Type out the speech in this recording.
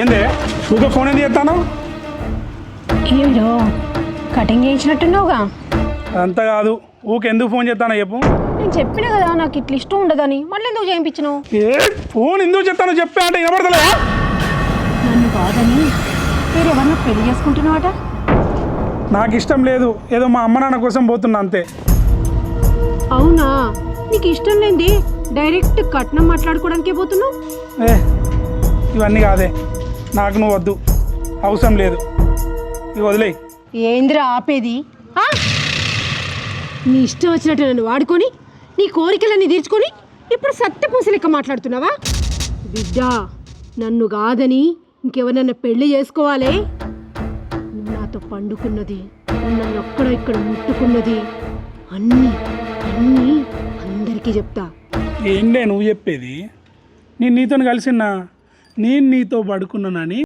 ఏందే? ఊకే ఫోన్ ఎందుకు చేస్తాను ఏమిరో కటింగ్ చేయించినట్టున్నావుగా. అదంతా కాదు. ఊకే ఎందుకు ఫోన్ చేస్తానో చెప్పు. నేను చెప్పిన కదా నాకు ఇట్లా ఇష్టం ఉండదని. మళ్ళీ ఎందుకు చేయించినావు ఏ ఫోన్ ఎందుకు చెప్తానో చెప్పే అంటే వినపడతలే నన్ను కాదని వేరెవరిని పెళ్ళి చేసుకుంటున్నావట? నాకు ఇష్టం లేదు. ఏదో మా అమ్మ నాన్న కోసం పోతున్నా అంతే. అవునా? నీకు ఇష్టం లేనిది డైరెక్ట్ కట్నం మాట్లాడుకోవడానికే పోతున్నావు? ఏ ఇవన్నీ కాదే. నాకు నువ్వు వద్దు. అవసరం లేదు. ఇవి వదిలేయి. ఏందిరా ఆపేది? ఆ? నీ ఇష్టం వచ్చినట్టు నన్ను వాడుకొని నీ కోరికలన్నీ తీర్చుకొని ఇప్పుడు సత్యపూస లెక్క మాట్లాడుతున్నావా? బిడ్డ నన్ను కాదని ఇంకెవరన్నా పెళ్ళి చేసుకోవాలే? నువ్వు నాతో పండుకున్నది నువ్వు నన్ను అక్కడ ఇక్కడ ముట్టుకున్నది. అన్నీ అన్నీ అందరికీ చెప్తా. ఏండే నువ్వు చెప్పేది? నేను నీతో కలిసినా నేను నీతో పడుకున్నానని